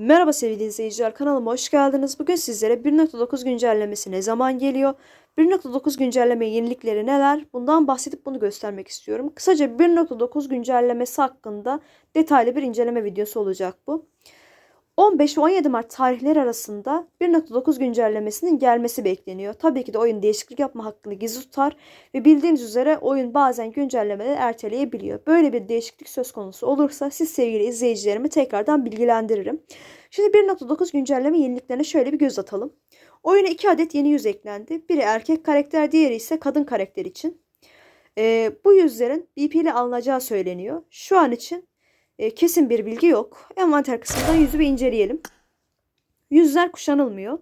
Merhaba sevgili izleyiciler kanalıma hoş geldiniz. Bugün sizlere 1.9 güncellemesi ne zaman geliyor? 1.9 güncelleme yenilikleri neler? Bundan bahsedip bunu göstermek istiyorum. Kısaca 1.9 güncellemesi hakkında detaylı bir inceleme videosu olacak bu. 15 ve 17 Mart tarihleri arasında 1.9 güncellemesinin gelmesi bekleniyor. Tabii ki de oyun değişiklik yapma hakkını gizli tutar ve bildiğiniz üzere oyun bazen güncellemeleri erteleyebiliyor. Böyle bir değişiklik söz konusu olursa siz sevgili izleyicilerimi tekrardan bilgilendiririm. Şimdi 1.9 güncelleme yeniliklerine şöyle bir göz atalım. Oyuna 2 adet yeni yüz eklendi. Biri erkek karakter, diğeri ise kadın karakter için. Ee, bu yüzlerin BP ile alınacağı söyleniyor. Şu an için e, kesin bir bilgi yok. Envanter kısmından yüzü bir inceleyelim. Yüzler kuşanılmıyor.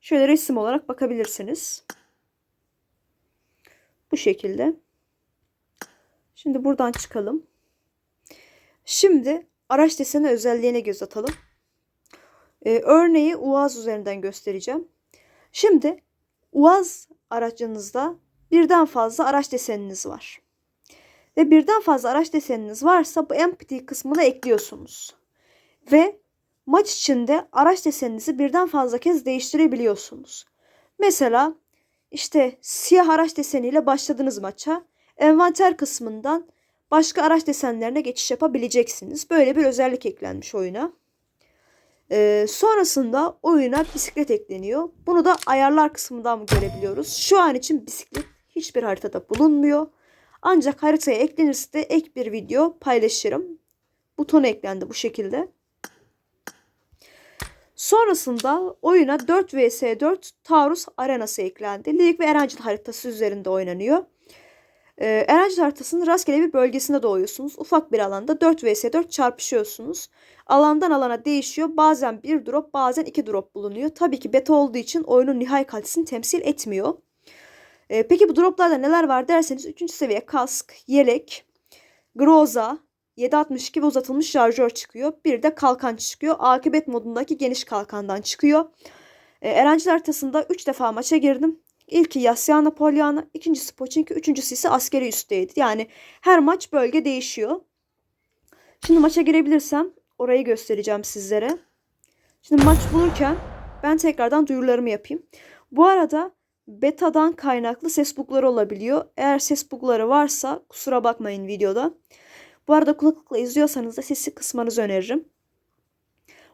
Şöyle resim olarak bakabilirsiniz. Bu şekilde. Şimdi buradan çıkalım. Şimdi araç deseni özelliğine göz atalım. Ee, örneği UAZ üzerinden göstereceğim. Şimdi UAZ aracınızda birden fazla araç deseniniz var ve birden fazla araç deseniniz varsa bu empty kısmına ekliyorsunuz. Ve maç içinde araç deseninizi birden fazla kez değiştirebiliyorsunuz. Mesela işte siyah araç deseniyle başladınız maça. Envanter kısmından başka araç desenlerine geçiş yapabileceksiniz. Böyle bir özellik eklenmiş oyuna. Ee, sonrasında oyuna bisiklet ekleniyor. Bunu da ayarlar kısmından görebiliyoruz. Şu an için bisiklet hiçbir haritada bulunmuyor. Ancak haritaya eklenirse de ek bir video paylaşırım. Butonu eklendi bu şekilde. Sonrasında oyuna 4 vs 4 Taurus arenası eklendi. Lig ve Erencil haritası üzerinde oynanıyor. Ee, haritasının rastgele bir bölgesinde doğuyorsunuz. Ufak bir alanda 4 vs 4 çarpışıyorsunuz. Alandan alana değişiyor. Bazen bir drop bazen iki drop bulunuyor. Tabii ki beta olduğu için oyunun nihai kalitesini temsil etmiyor. E, peki bu droplarda neler var derseniz 3. seviye kask, yelek, groza, 762 ve uzatılmış şarjör çıkıyor. Bir de kalkan çıkıyor. Akibet modundaki geniş kalkandan çıkıyor. E, Erencil haritasında 3 defa maça girdim. İlki Yasyana Polyana, ikincisi Pochinki, üçüncüsü ise askeri üsteydi. Yani her maç bölge değişiyor. Şimdi maça girebilirsem orayı göstereceğim sizlere. Şimdi maç bulurken ben tekrardan duyurularımı yapayım. Bu arada betadan kaynaklı ses bugları olabiliyor. Eğer ses bugları varsa kusura bakmayın videoda. Bu arada kulaklıkla izliyorsanız da sesi kısmanızı öneririm.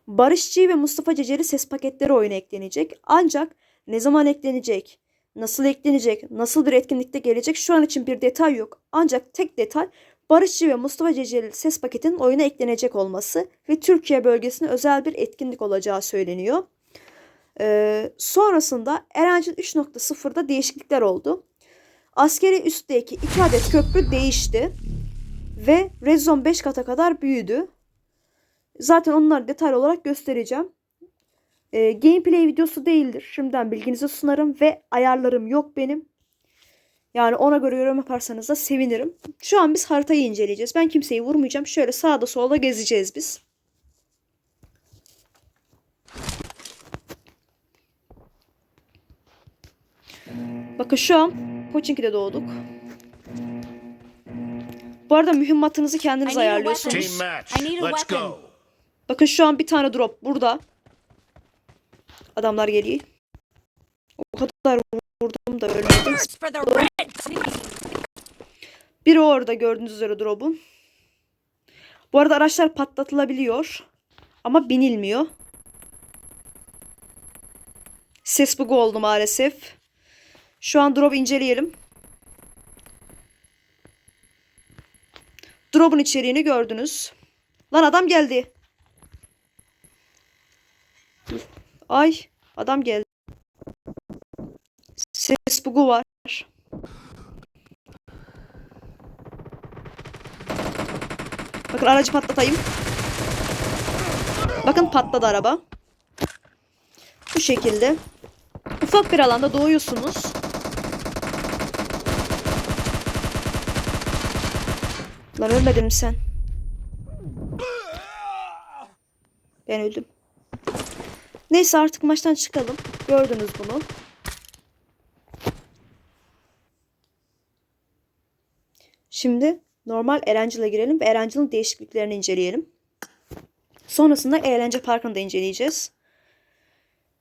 Barışçı ve Mustafa Ceceli ses paketleri oyuna eklenecek. Ancak ne zaman eklenecek, nasıl eklenecek, nasıl bir etkinlikte gelecek şu an için bir detay yok. Ancak tek detay Barışçı ve Mustafa Ceceli ses paketinin oyuna eklenecek olması ve Türkiye bölgesine özel bir etkinlik olacağı söyleniyor. Ee, sonrasında Erencil 3.0'da değişiklikler oldu. Askeri üstteki 2 adet köprü değişti. Ve Red Zone 5 kata kadar büyüdü. Zaten onları detaylı olarak göstereceğim. Ee, gameplay videosu değildir. Şimdiden bilginize sunarım ve ayarlarım yok benim. Yani ona göre yorum yaparsanız da sevinirim. Şu an biz haritayı inceleyeceğiz. Ben kimseyi vurmayacağım. Şöyle sağda solda gezeceğiz biz. Bakın şu an Pochinki'de doğduk. Bu arada mühimmatınızı kendiniz ayarlıyorsunuz. Bakın şu an bir tane drop burada. Adamlar geliyor. O kadar vurdum da ölmedim. Biri orada gördüğünüz üzere drop'un. Bu arada araçlar patlatılabiliyor. Ama binilmiyor. Ses bug'u oldu maalesef. Şu an drop inceleyelim. Drop'un içeriğini gördünüz. Lan adam geldi. Ay adam geldi. Ses bug'u var. Bakın aracı patlatayım. Bakın patladı araba. Bu şekilde. Ufak bir alanda doğuyorsunuz. Lan ölmedin mi sen? Ben öldüm. Neyse artık maçtan çıkalım. Gördünüz bunu. Şimdi normal Erencil'e girelim ve Erencil'in değişikliklerini inceleyelim. Sonrasında eğlence parkını da inceleyeceğiz.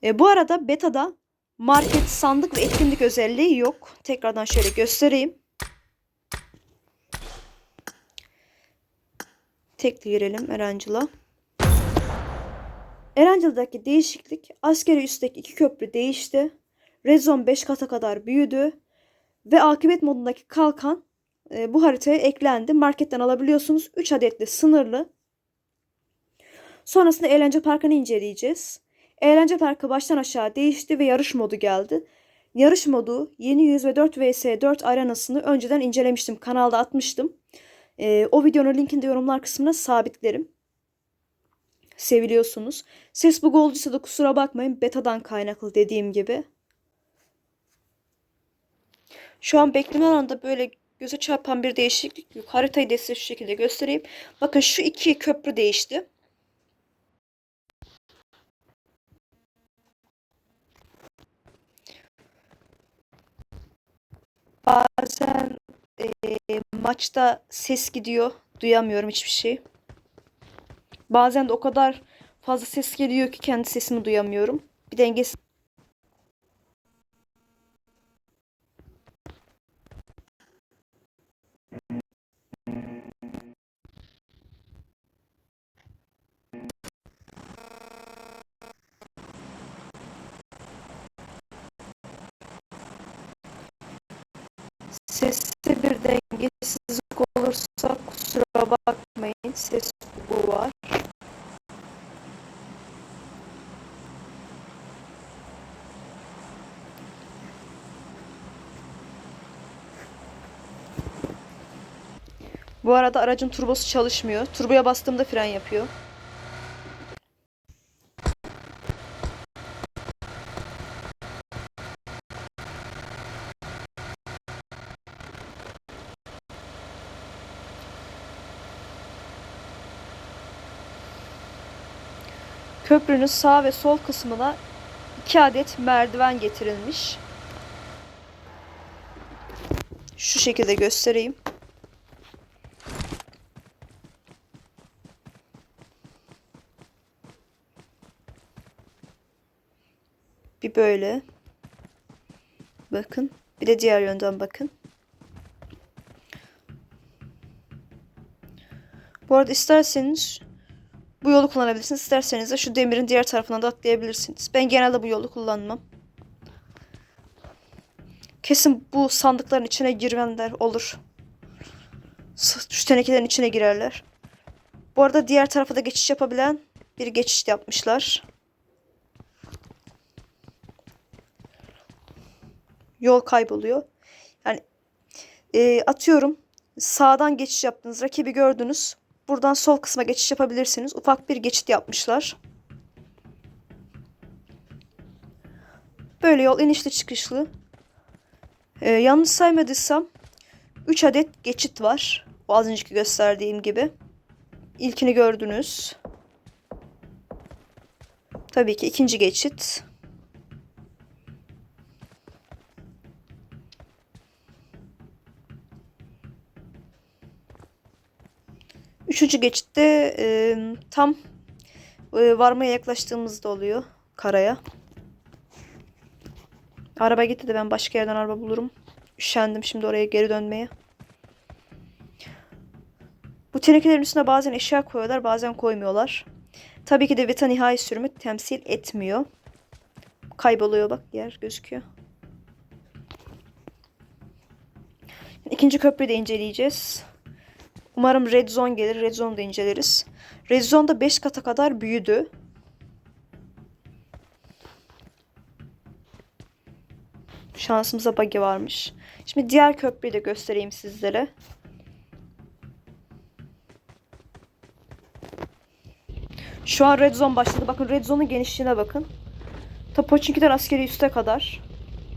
E, bu arada beta'da market, sandık ve etkinlik özelliği yok. Tekrardan şöyle göstereyim. Tekli girelim Erancıl'a. Erancıl'daki değişiklik askeri üstteki iki köprü değişti. Red Zone 5 kata kadar büyüdü. Ve akıbet modundaki kalkan e, bu haritaya eklendi. Marketten alabiliyorsunuz. 3 adetli sınırlı. Sonrasında eğlence parkını inceleyeceğiz. Eğlence parkı baştan aşağı değişti ve yarış modu geldi. Yarış modu yeni 100 ve 4 vs 4 arenasını önceden incelemiştim. Kanalda atmıştım. Ee, o videonun linkini de yorumlar kısmına sabitlerim. Seviliyorsunuz. Ses bug olduysa da kusura bakmayın. Beta'dan kaynaklı dediğim gibi. Şu an bekleme alanında böyle göze çarpan bir değişiklik yok. Haritayı da size şu şekilde göstereyim. Bakın şu iki köprü değişti. Bazen e, maçta ses gidiyor. Duyamıyorum hiçbir şey. Bazen de o kadar fazla ses geliyor ki kendi sesimi duyamıyorum. Bir dengesi Seste bir dengesizlik olursa kusura bakmayın. Ses bu var. Bu arada aracın turbosu çalışmıyor. Turboya bastığımda fren yapıyor. Köprünün sağ ve sol kısmına iki adet merdiven getirilmiş. Şu şekilde göstereyim. Bir böyle. Bakın. Bir de diğer yönden bakın. Bu arada isterseniz bu yolu kullanabilirsiniz. İsterseniz de şu demirin diğer tarafına da atlayabilirsiniz. Ben genelde bu yolu kullanmam. Kesin bu sandıkların içine girenler olur. Şu tenekelerin içine girerler. Bu arada diğer tarafa da geçiş yapabilen bir geçiş yapmışlar. Yol kayboluyor. Yani e, atıyorum sağdan geçiş yaptınız. Rakibi gördünüz. Buradan sol kısma geçiş yapabilirsiniz. Ufak bir geçit yapmışlar. Böyle yol inişli çıkışlı. Ee, yanlış saymadıysam 3 adet geçit var. O az önceki gösterdiğim gibi. İlkini gördünüz. Tabii ki ikinci geçit. Üçüncü geçitte e, tam e, varmaya yaklaştığımızda oluyor karaya. Araba gitti de ben başka yerden araba bulurum. Üşendim şimdi oraya geri dönmeye. Bu tenekelerin üstüne bazen eşya koyuyorlar bazen koymuyorlar. Tabii ki de Vita nihai sürümü temsil etmiyor. Kayboluyor bak yer gözüküyor. İkinci köprüyü de inceleyeceğiz. Umarım Red Zone gelir. Red Zone'da inceleriz. Red Zone'da 5 kata kadar büyüdü. Şansımıza buggy varmış. Şimdi diğer köprüyü de göstereyim sizlere. Şu an Red Zone başladı. Bakın Red Zone'un genişliğine bakın. Ta Pochinki'den askeri üste kadar.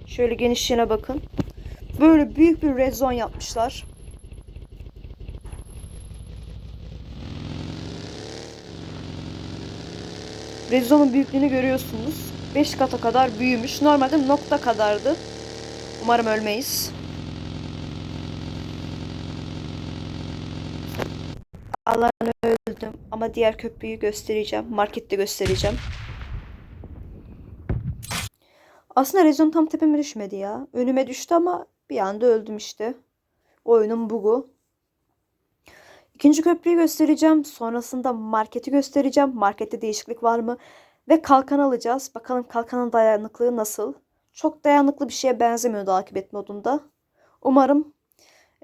Şöyle genişliğine bakın. Böyle büyük bir Red Zone yapmışlar. Red Zone'un büyüklüğünü görüyorsunuz. 5 kata kadar büyümüş. Normalde nokta kadardı. Umarım ölmeyiz. Öldü. öldüm ama diğer köprüyü göstereceğim. Markette göstereceğim. Aslında rezon tam tepeme düşmedi ya. Önüme düştü ama bir anda öldüm işte. Oyunun bugu. İkinci köprüyü göstereceğim. Sonrasında marketi göstereceğim. Markette değişiklik var mı? Ve kalkan alacağız. Bakalım kalkanın dayanıklığı nasıl? Çok dayanıklı bir şeye benzemiyor takip modunda. Umarım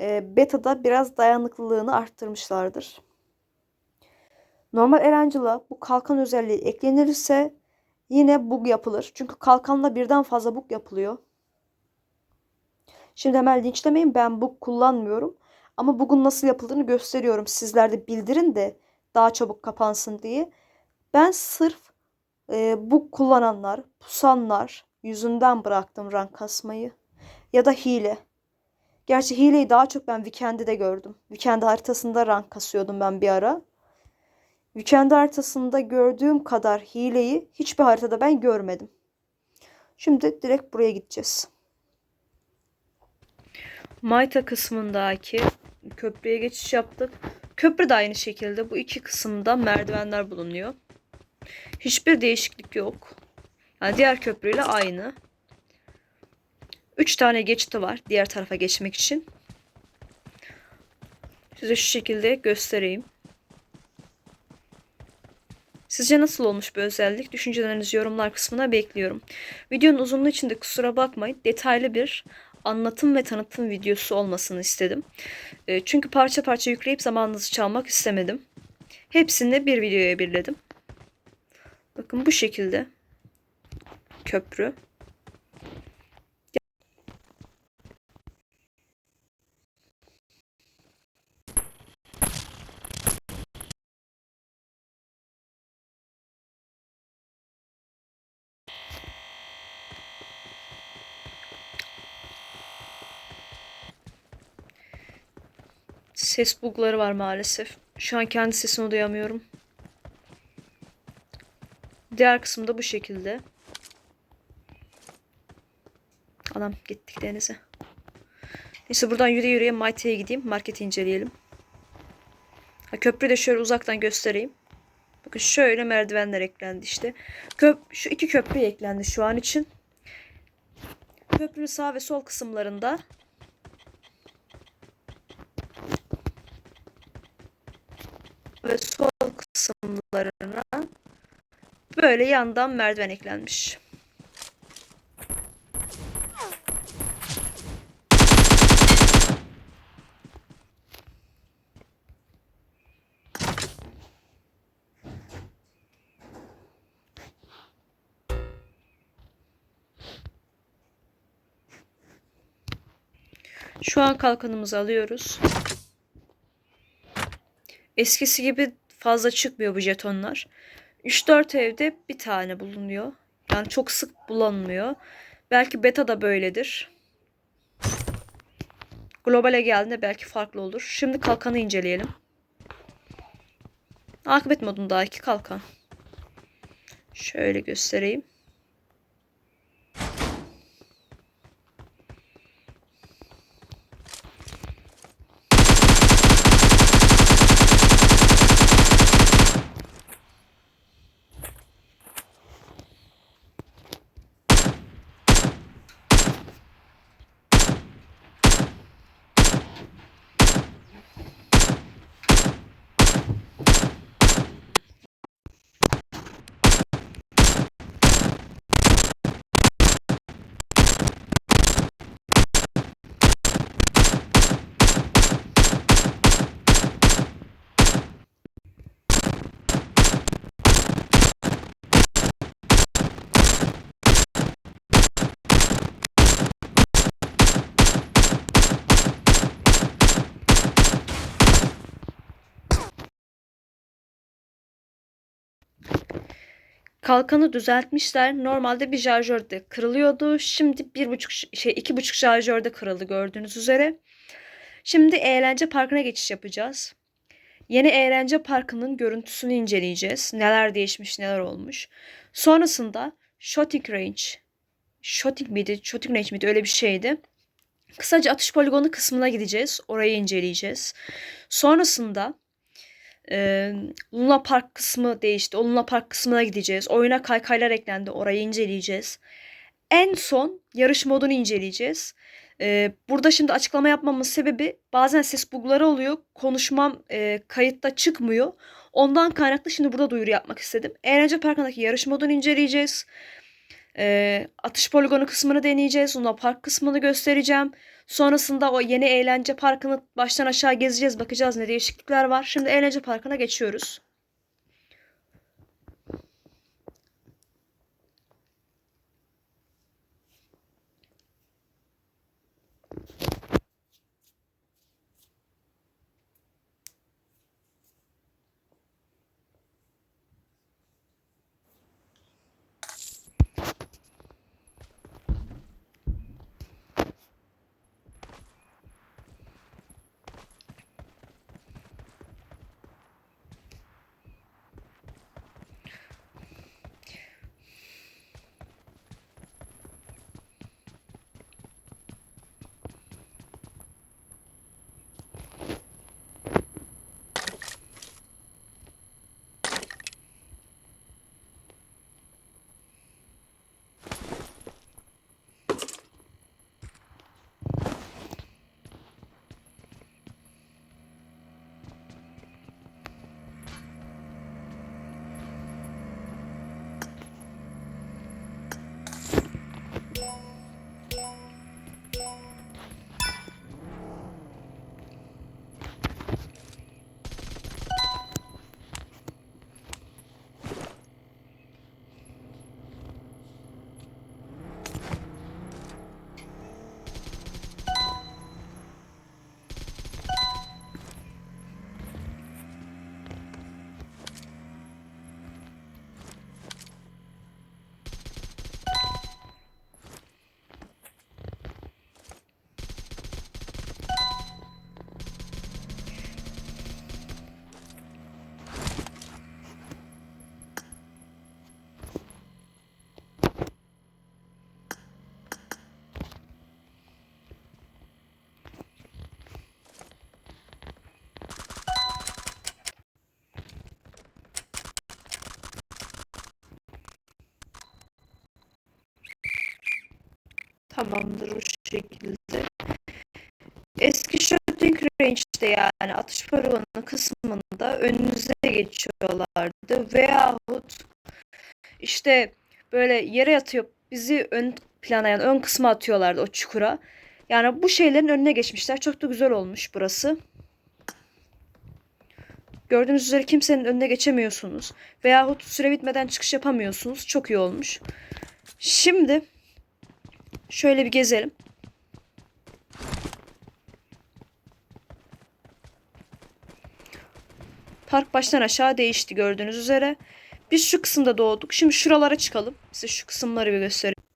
e, beta'da biraz dayanıklılığını arttırmışlardır. Normal Erancıl'a bu kalkan özelliği eklenirse yine bug yapılır. Çünkü kalkanla birden fazla bug yapılıyor. Şimdi hemen linçlemeyin ben bug kullanmıyorum. Ama bugün nasıl yapıldığını gösteriyorum. Sizler de bildirin de daha çabuk kapansın diye. Ben sırf e, bug kullananlar, pusanlar yüzünden bıraktım rank kasmayı. Ya da hile. Gerçi hileyi daha çok ben Weekend'de de gördüm. Weekend haritasında rank kasıyordum ben bir ara. Weekend haritasında gördüğüm kadar hileyi hiçbir haritada ben görmedim. Şimdi direkt buraya gideceğiz. Mayta kısmındaki köprüye geçiş yaptık. Köprü de aynı şekilde bu iki kısımda merdivenler bulunuyor. Hiçbir değişiklik yok. Yani diğer köprüyle aynı. Üç tane geçiti var diğer tarafa geçmek için. Size şu şekilde göstereyim. Sizce nasıl olmuş bu özellik? Düşüncelerinizi yorumlar kısmına bekliyorum. Videonun uzunluğu için de kusura bakmayın. Detaylı bir anlatım ve tanıtım videosu olmasını istedim. E, Çünkü parça parça yükleyip zamanınızı çalmak istemedim. Hepsini bir videoya birledim. Bakın bu şekilde. Köprü. Ses bugları var maalesef. Şu an kendi sesimi duyamıyorum. Diğer kısımda bu şekilde. Anam gittik denize. Neyse buradan yürüye yürüye Mighty'ye gideyim. Marketi inceleyelim. Ha, köprüyü de şöyle uzaktan göstereyim. Bakın şöyle merdivenler eklendi işte. Köp şu iki köprü eklendi şu an için. Köprünün sağ ve sol kısımlarında sol kısımlarına böyle yandan merdiven eklenmiş. Şu an kalkanımızı alıyoruz. Eskisi gibi fazla çıkmıyor bu jetonlar. 3-4 evde bir tane bulunuyor. Yani çok sık bulunmuyor. Belki beta da böyledir. Globale geldiğinde belki farklı olur. Şimdi kalkanı inceleyelim. Akıbet modundaki kalkan. Şöyle göstereyim. Kalkanı düzeltmişler. Normalde bir şarjörde kırılıyordu. Şimdi bir buçuk şey iki buçuk şarjörde kırıldı gördüğünüz üzere. Şimdi eğlence parkına geçiş yapacağız. Yeni eğlence parkının görüntüsünü inceleyeceğiz. Neler değişmiş, neler olmuş. Sonrasında shooting range. Shooting miydi? Shooting range miydi? Öyle bir şeydi. Kısaca atış poligonu kısmına gideceğiz. Orayı inceleyeceğiz. Sonrasında Ee, Luna Park kısmı değişti. O Luna Park kısmına gideceğiz. Oyuna kaykaylar eklendi. Orayı inceleyeceğiz. En son yarış modunu inceleyeceğiz. Ee, burada şimdi açıklama yapmamın sebebi bazen ses bugları oluyor. Konuşmam e, kayıtta çıkmıyor. Ondan kaynaklı şimdi burada duyuru yapmak istedim. Eğlence Parkı'ndaki yarış modunu inceleyeceğiz. Ee, atış poligonu kısmını deneyeceğiz. Luna Park kısmını göstereceğim. Sonrasında o yeni eğlence parkını baştan aşağı gezeceğiz. Bakacağız ne değişiklikler var. Şimdi eğlence parkına geçiyoruz. Tamamdır bu şekilde. Eski shooting range'de yani atış poligonu kısmında önünüze geçiyorlardı. Veyahut işte böyle yere yatıyor bizi ön plana yani ön kısma atıyorlardı o çukura. Yani bu şeylerin önüne geçmişler. Çok da güzel olmuş burası. Gördüğünüz üzere kimsenin önüne geçemiyorsunuz. Veyahut süre bitmeden çıkış yapamıyorsunuz. Çok iyi olmuş. Şimdi şöyle bir gezelim. Park baştan aşağı değişti gördüğünüz üzere. Biz şu kısımda doğduk. Şimdi şuralara çıkalım. Size şu kısımları bir göstereyim.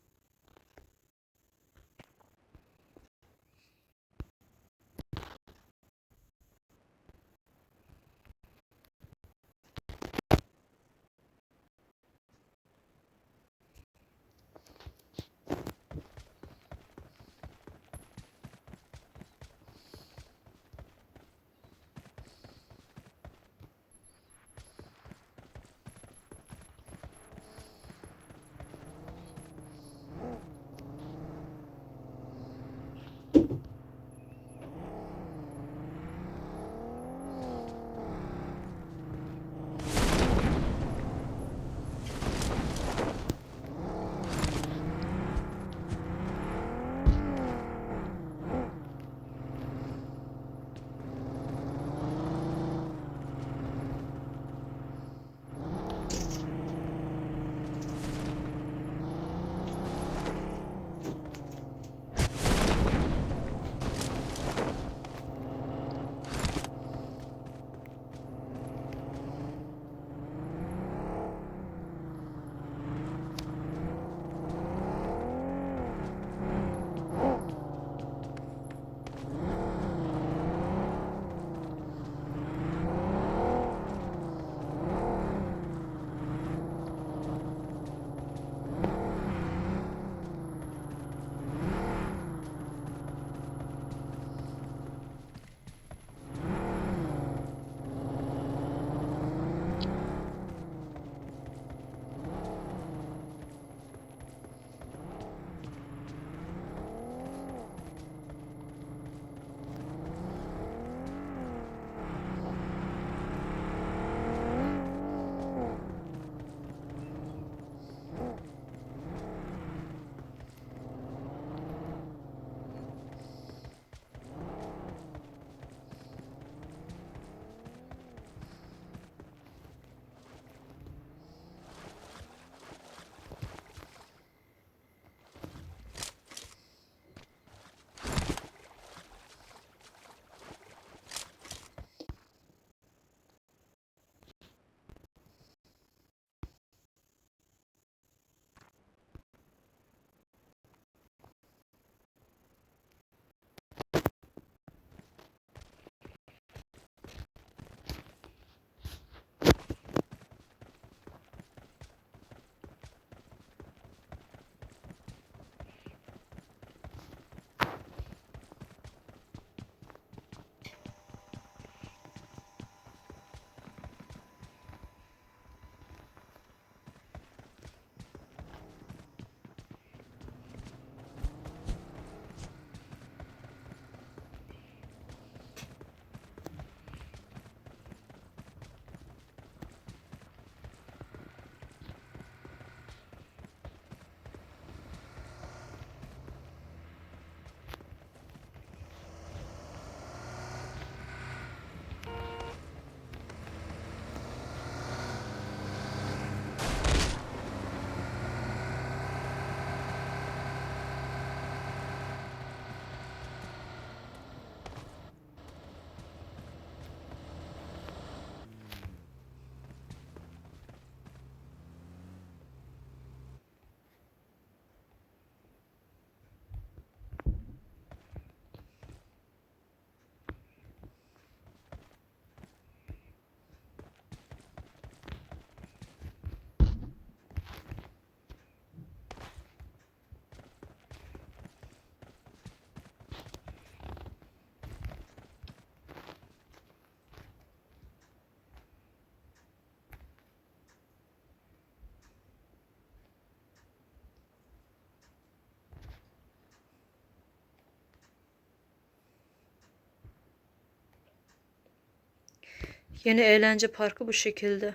Yeni eğlence parkı bu şekilde.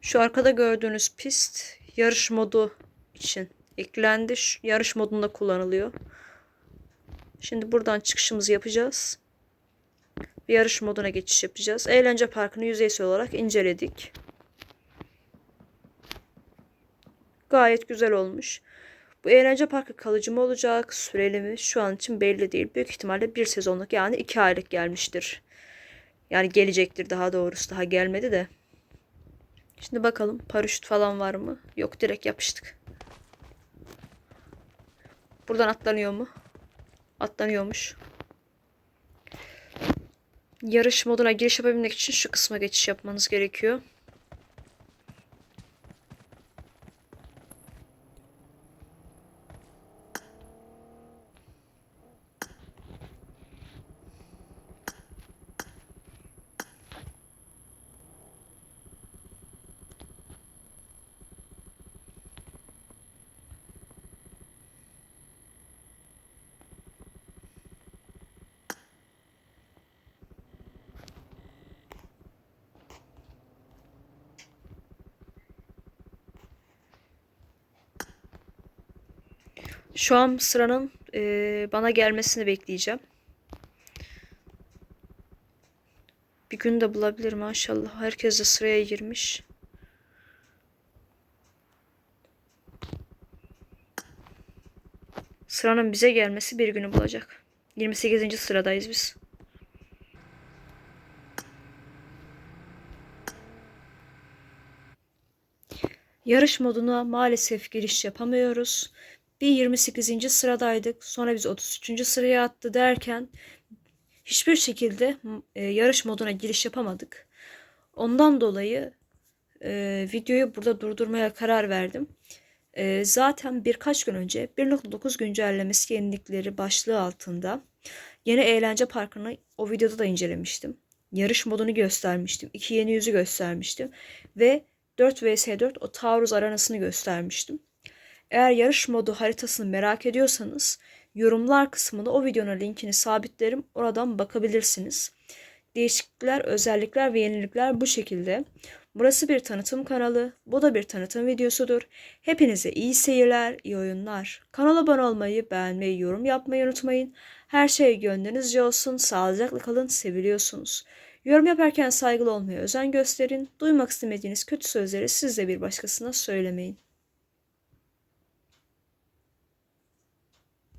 Şu arkada gördüğünüz pist yarış modu için eklendi. Şu yarış modunda kullanılıyor. Şimdi buradan çıkışımızı yapacağız. Bir yarış moduna geçiş yapacağız. Eğlence parkını yüzeysel olarak inceledik. Gayet güzel olmuş. Bu eğlence parkı kalıcı mı olacak, süreli mi? Şu an için belli değil. Büyük ihtimalle bir sezonluk yani iki aylık gelmiştir. Yani gelecektir daha doğrusu. Daha gelmedi de. Şimdi bakalım paraşüt falan var mı? Yok direkt yapıştık. Buradan atlanıyor mu? Atlanıyormuş. Yarış moduna giriş yapabilmek için şu kısma geçiş yapmanız gerekiyor. Şu an sıranın eee, bana gelmesini bekleyeceğim. Bir gün de bulabilir maşallah. Herkes de sıraya girmiş. Sıranın bize gelmesi bir günü bulacak. 28. sıradayız biz. Yarış moduna maalesef giriş yapamıyoruz. Bir 28. sıradaydık. Sonra biz 33. sıraya attı derken hiçbir şekilde e, yarış moduna giriş yapamadık. Ondan dolayı e, videoyu burada durdurmaya karar verdim. E, zaten birkaç gün önce 1.9 güncellemesi yenilikleri başlığı altında yeni eğlence parkını o videoda da incelemiştim. Yarış modunu göstermiştim. iki yeni yüzü göstermiştim. Ve 4 vs 4 o taarruz arenasını göstermiştim. Eğer yarış modu haritasını merak ediyorsanız yorumlar kısmına o videonun linkini sabitlerim. Oradan bakabilirsiniz. Değişiklikler, özellikler ve yenilikler bu şekilde. Burası bir tanıtım kanalı. Bu da bir tanıtım videosudur. Hepinize iyi seyirler, iyi oyunlar. Kanala abone olmayı, beğenmeyi, yorum yapmayı unutmayın. Her şey gönlünüzce olsun. Sağlıcakla kalın, seviliyorsunuz. Yorum yaparken saygılı olmaya özen gösterin. Duymak istemediğiniz kötü sözleri siz de bir başkasına söylemeyin.